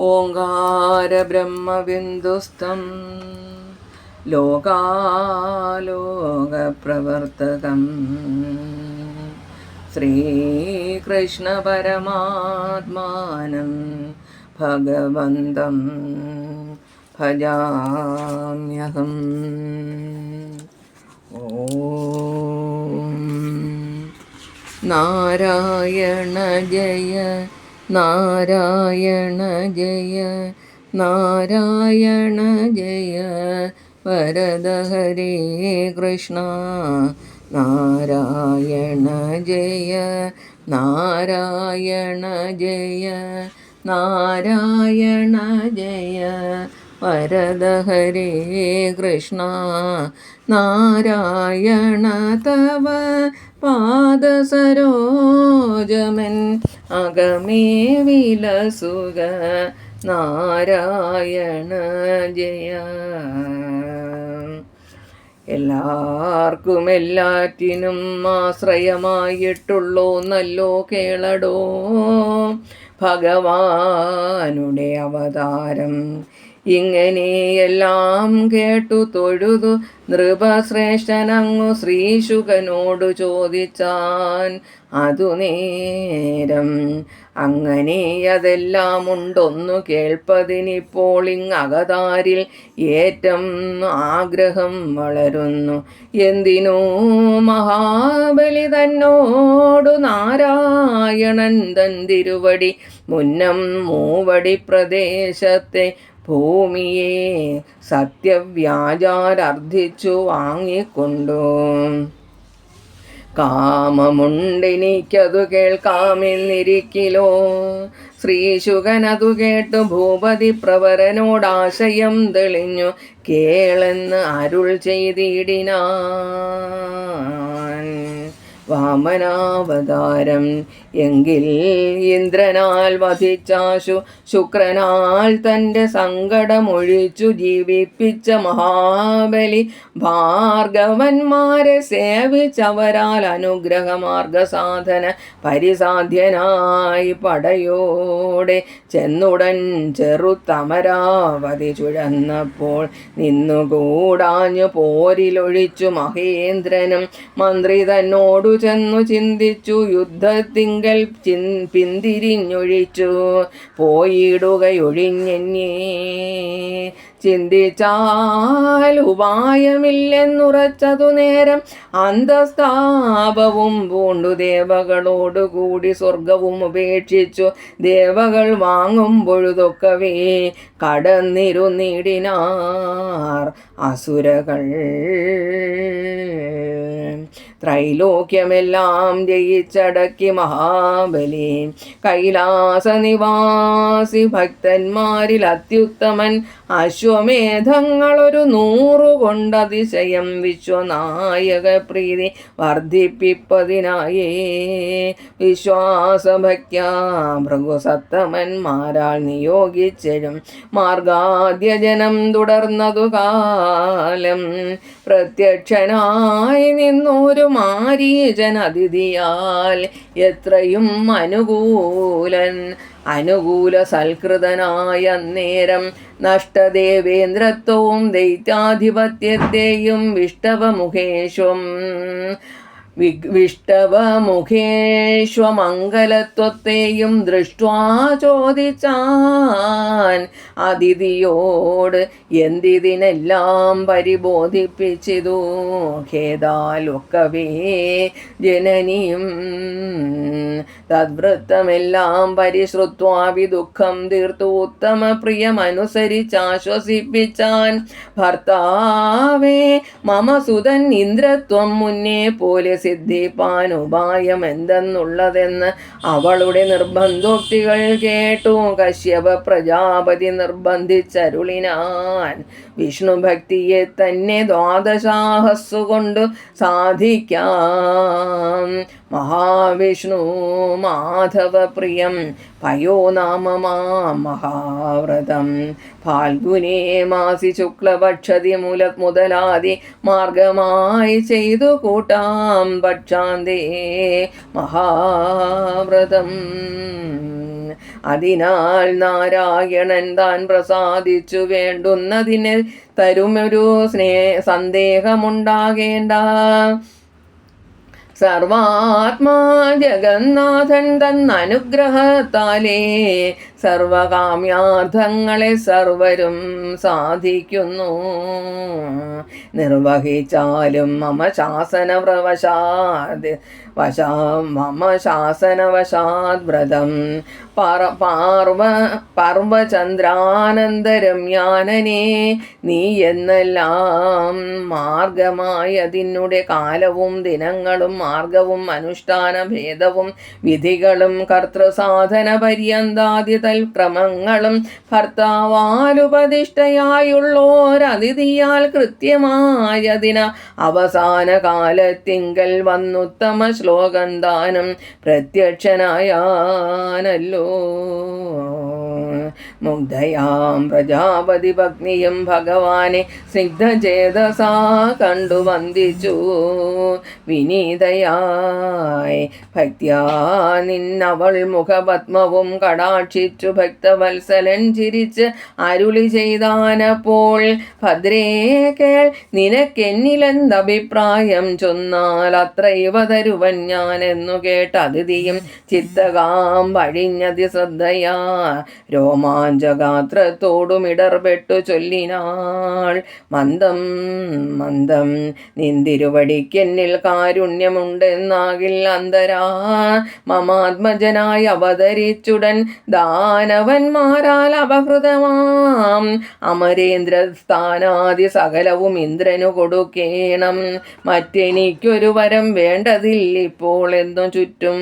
ഓങ്കാരബ്രഹ്മബിന്ദുസ്ഥം ലോകാലോകപ്രവർത്തകം. ശ്രീകൃഷ്ണപരമാത്മാനം ഭഗവന്തം ഭജാമ്യഹം. ഓ നാരായണ ജയ നാരായണ ജയ നാരായണ ജയ വരദ ഹരേ കൃഷ്ണ നാരായണ ജയ നാരായണ ജയ നാരായണ ജയ വരദ ഹരേ കൃഷ്ണ നാരായണ തവ പാദസരോജമൻ അകമേ വിലസുക നാരായണ ജയ. എല്ലാവർക്കും എല്ലാറ്റിനും ആശ്രയമായിട്ടുള്ളോ നല്ലോ കേളടോ. ഭഗവാനുടെ അവതാരം ഇങ്ങനെയെല്ലാം കേട്ടു തൊഴുതു. നൃപശ്രേഷ്ഠനങ്ങു ശ്രീശുഖനോടു ചോദിച്ചാൻ. അതു നേരം. അങ്ങനെ അതെല്ലാം ഉണ്ടൊന്നു കേൾപ്പതിനിപ്പോൾ ഇങ്ങകതാരിൽ ഏറ്റം ആഗ്രഹം വളരുന്നു. എന്തിനു മഹാബലി തന്നോടു നാരായണൻ തൻ തിരുവടി മുന്നം മൂവടി പ്രദേശത്തെ ഭൂമിയെ സത്യവ്യാജാരർദ്ധിച്ചു വാങ്ങിക്കൊണ്ടു. കാമമുണ്ടെനിക്കതു കേൾക്കാമെന്നിരിക്കിലോ? ശ്രീശുഖനതു കേട്ടു ഭൂപതി പ്രവരനോടാശയം തെളിഞ്ഞു. കേളെന്ന് അരുൾ ചെയ്തിടിനാൻ. വാമനാവതാരം. എങ്കിൽ ഇന്ദ്രനാൽ വധിച്ചാശു ശുക്രനാൽ തന്റെ സങ്കടമൊഴിച്ചു ജീവിപ്പിച്ച മഹാബലി. ഭാർഗവന്മാരെ സേവിച്ചവരാൽ അനുഗ്രഹമാർഗ സാധന പരിസാധ്യനായി പടയോടെ ചെന്നുടൻ ചെറുത്തമരാവതി ചുഴന്നപ്പോൾ നിന്നുകൂടാഞ്ഞു പോരിലൊഴിച്ചു മഹേന്ദ്രനും മന്ത്രി തന്നോടു ചെന്നു ചിന്തിച്ചു യുദ്ധത്തിങ്കൽ ചിൻ പിന്തിരിഞ്ഞൊഴിച്ചു പോയിടുകയൊഴിഞ്ഞെന്നേ. ചിന്തിച്ചാൽ ഉപായമില്ലെന്നുറച്ചതു നേരം അന്തസ്ഥാപവും പൂണ്ടു ദേവകളോടുകൂടി സ്വർഗവും ഉപേക്ഷിച്ചു. ദേവകൾ വാങ്ങുമ്പൊഴുതൊക്കവേ കടന്നിരുന്നിടിനാർ അസുരകൾ. ത്രൈലോക്യമെല്ലാം ജയിച്ചടക്കി മഹാബലി. കൈലാസ നിവാസി ഭക്തന്മാരിൽ അത്യുത്തമൻ. അശ്വമേധങ്ങളൊരു നൂറുകൊണ്ടതിശയം വിശ്വനായക പ്രീതി വർദ്ധിപ്പിപ്പതിനായേ. വിശ്വാസഭക്യ ഭൃഗുസത്തമന്മാരാൾ നിയോഗിച്ചരും. മാർഗാദ്യജനം തുടർന്നതു കാലം. പ്രത്യക്ഷനായി നിന്നൊരു മാരീജൻ അതിഥിയാൽ എത്രയും അനുകൂലൻ അനുകൂല സൽകൃതനായ നേരം നഷ്ടദേവേന്ദ്രത്വവും ദൈത്യാധിപത്യത്തെയും വിഷ്ടവമുഖേശ്വം വിഷ്ടവമുഖേഷ്വമംഗലത്വത്തെയും ദൃഷ്ട്വാ ചോദിച്ചാൻ അതിഥിയോട് എന്തിതിനെല്ലാം പരിബോധിപ്പിച്ചിതു? ഖേദാലൊക്കവേ ജനനിയും തദ്വൃത്തമെല്ലാം പരിശ്രുത്വാവി ദുഃഖം തീർത്തു. ഉത്തമ പ്രിയമനുസരിച്ചാശ്വസിപ്പിച്ചാൻ ഭർത്താവേ മമ സുതൻ ഇന്ദ്രത്വം മുന്നേ പോലെ സിദ്ധിപ്പാൻ ഉപായം എന്തെന്നുള്ളതെന്ന് അവളുടെ നിർബന്ധോക്തികൾ കേട്ടു. കശ്യപ പ്രജാപതി നിർബന്ധിച്ചരുളിനാൻ. വിഷ്ണു ഭക്തിയെ തന്നെ ദ്വാദശാഹസ്സുകൊണ്ടു സാധിക്കാം. മഹാവിഷ്ണു മാധവ പ്രിയം പയോനാമമാ മഹാവ്രതം. ഫാൽഗുനേ മാസി ശുക്ലപക്ഷതി മുല മുതലാദി മാർഗമായി ചെയ്തു കൂട്ടാം പക്ഷാന്തേ മഹാവ്രതം. അതിനാൽ നാരായണൻ താൻ പ്രസാദിച്ചു വേണ്ടുന്നതിന് തരുമൊരു സ്നേ സന്ദേഹമുണ്ടാകേണ്ട. സർവാത്മാ ജഗന്നാഥൻ തന്നനുഗ്രഹത്താലേ സർവകാമ്യാർത്ഥങ്ങളെ സർവരും സാധിക്കുന്നു. നിർവഹിച്ചാലും മമ ശാസന പ്രവശാത് വശാ മമ ശാസനവശാത് വ്രതം. പാർവ പാർവ പർവചന്ദ്രാനന്തരം നീ എന്നെല്ലാം മാർഗമായതിനുടെ കാലവും ദിനങ്ങളും മാർഗവും അനുഷ്ഠാന ഭേദവും വിധികളും കർത്തൃസാധന പര്യന്താദി തൽക്രമങ്ങളും ഭർത്താവാലുപതിഷ്ഠയായുള്ളോരതിഥിയാൽ കൃത്യമായതിന അവസാന കാലത്തിങ്കൽ വന്നുത്തമ ശ്ലോകം ദാനം പ്രത്യക്ഷനായാനല്ലോ. മുഗ്ധയാം പ്രജാപതി പത്നിയും ഭഗവാനെ സ്നിഗ്ധചേതസാ കണ്ടു വന്ദിച്ചു. വിനീതയായി ഭക്ത്യാ നിന്നവൾ മുഖപത്മവും കടാക്ഷിച്ചു. ഭക്തവത്സലൻ ചിരിച്ച് അരുളി ചെയ്താനപ്പോൾ ഭദ്രേ കേൾ നിനക്കെന്നിലെന്തഭിപ്രായം ചൊന്നാൽ അത്രൈവ തരുവൻ ഞാൻ എന്നു കേട്ട അതിഥിയും ചിത്തകാം വഴിഞ്ഞതി ശ്രദ്ധയാ. രോമാഞ്ചഗാത്രത്തോടും ഇടർപെട്ടു ചൊല്ലിനാൾ മന്ദം മന്ദം നിന്തിരുവടിക്കെന്നിൽ കാരുണ്യമുണ്ടെന്നാകിൽ അന്തരാ. മമാത്മജനായി അവതരിച്ചുടൻ ദാനവന്മാരാൽ അപഹൃതമാം. അമരേന്ദ്ര സ്ഥാനാദി സകലവും ഇന്ദ്രനു കൊടുക്കേണം. മറ്റെനിക്കൊരു വരം വേണ്ടതില്ലിപ്പോൾ എന്നു ചുറ്റും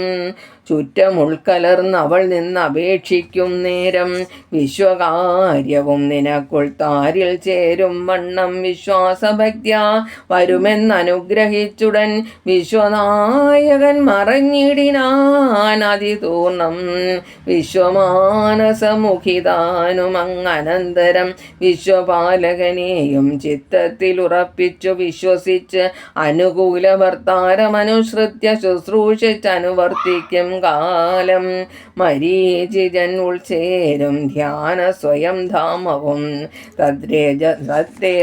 ചുറ്റമുൾക്കലർന്ന് അവൾ നിന്ന് അപേക്ഷിക്കും നേരം. വിശ്വകാര്യവും നിനക്കുൾ താരിൽ ചേരും വണ്ണം വിശ്വാസഭക്ത്യ വരുമെന്നനുഗ്രഹിച്ചുടൻ വിശ്വനായകൻ മറഞ്ഞിടിനാൻ അതിതൂർണം. വിശ്വമാനസമുഖിതാനുമങ്ങനന്തരം വിശ്വപാലകനെയും ചിത്തത്തിൽ ഉറപ്പിച്ചു വിശ്വസിച്ച് അനുകൂല ഭർത്താരമനുസൃത്യ ശുശ്രൂഷിച്ചനുവർത്തിക്കും കാലം മരീചിജൻ ഉൾച്ചേരും ധ്യാന സ്വയം ധാമവും തദ്രേജ ഈ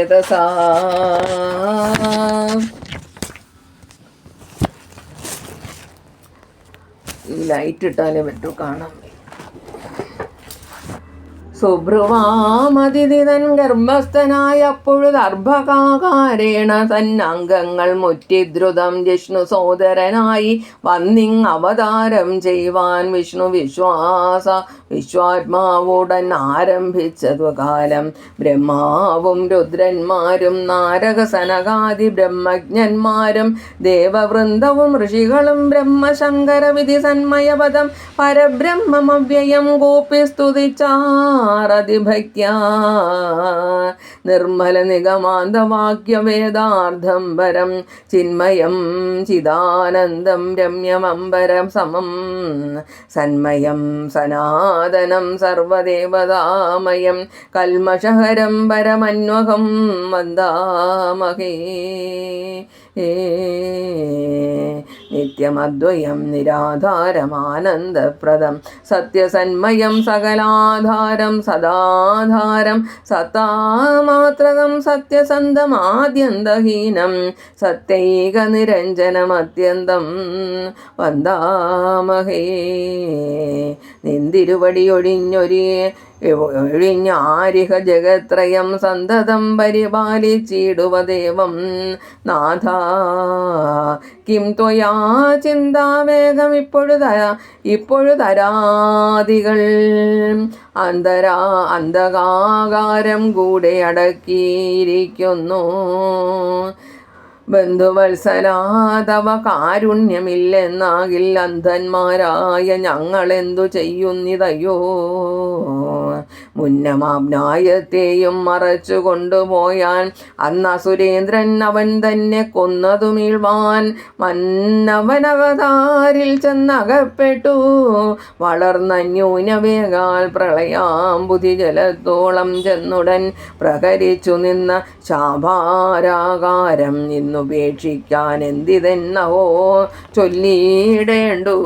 ലൈറ്റ് ഇട്ടാലേ പറ്റൂ കാണാൻ സുഭ്രുവാമതിഥിതൻ ഗർഭസ്ഥനായപ്പോഴത് അർഭകാകാരേണ തന്നംഗങ്ങൾ മുറ്റിദ്രുതം ജിഷ്ണു സോദരനായി വന്നിങ് അവതാരം ചെയ്യുവാൻ വിഷ്ണു വിശ്വാസ വിശ്വാത്മാവുടൻ ആരംഭിച്ചതു കാലം ബ്രഹ്മാവും രുദ്രന്മാരും നാരകസനകാദി ബ്രഹ്മജ്ഞന്മാരും ദേവവൃന്ദവും ഋഷികളും ബ്രഹ്മശങ്കര വിധി സന്മയപദം പരബ്രഹ്മമവ്യയം ഗോപി സ്തുതിച്ചാറതിഭക്ത്യാ നിർമ്മല നിഗമാന്തവാക്യ വേദാർത്ഥം പരം ചിന്മയം ചിദാനന്ദം രമ്യമംബരം സമം. സന്മയം സനാതനം സർവദേവതാമയം കൽമഷഹരം പരമന്വഹം വന്ദാമഹേ. നിത്യമദ്വയം നിരാധാരമാനന്ദപ്രദം. സത്യസന്മയം സകലാധാരം സദാധാരം സത്താമാത്രകം സത്യസന്ധമാദ്യന്തഹീനം സത്യൈക നിരഞ്ജനമത്യന്തം വന്ദാമഹേ നിന്തിരുവടിയൊഴിഞ്ഞൊരു ഒഴിഞ്ഞാരിഹ ജഗത്രയം സന്തതം പരിപാലിച്ചിടുവദേവം നാഥ കിം ത്വയാ ചിന്താവേഗം ഇപ്പോഴു തരാ ഇപ്പോഴു തരാതികൾ. അന്തരാ അന്ധകാകാരം കൂടെ അടക്കിയിരിക്കുന്നു. ബന്ധുവത്സലാതവ കാരുണ്യമില്ലെന്നാകിൽ അന്ധന്മാരായ ഞങ്ങളെന്തു ചെയ്യുന്നിതയോ മുന്നമാബ്നായത്തെയും മറച്ചു കൊണ്ടുപോയാൻ അന്ന സുരേന്ദ്രൻ അവൻ തന്നെ കൊന്നതുമിഴ്വാൻ മന്നവനവതാരിൽ ചെന്നകപ്പെട്ടു. വളർന്ന ന്യൂനവേകാൽ പ്രളയാംബുധി ജലത്തോളം ചെന്നുടൻ പ്രകരിച്ചു നിന്ന ശാഭാരാകാരം ഇന്നുപേക്ഷിക്കാൻ എന്തിതെന്നവോ ചൊല്ലിയിടേണ്ടു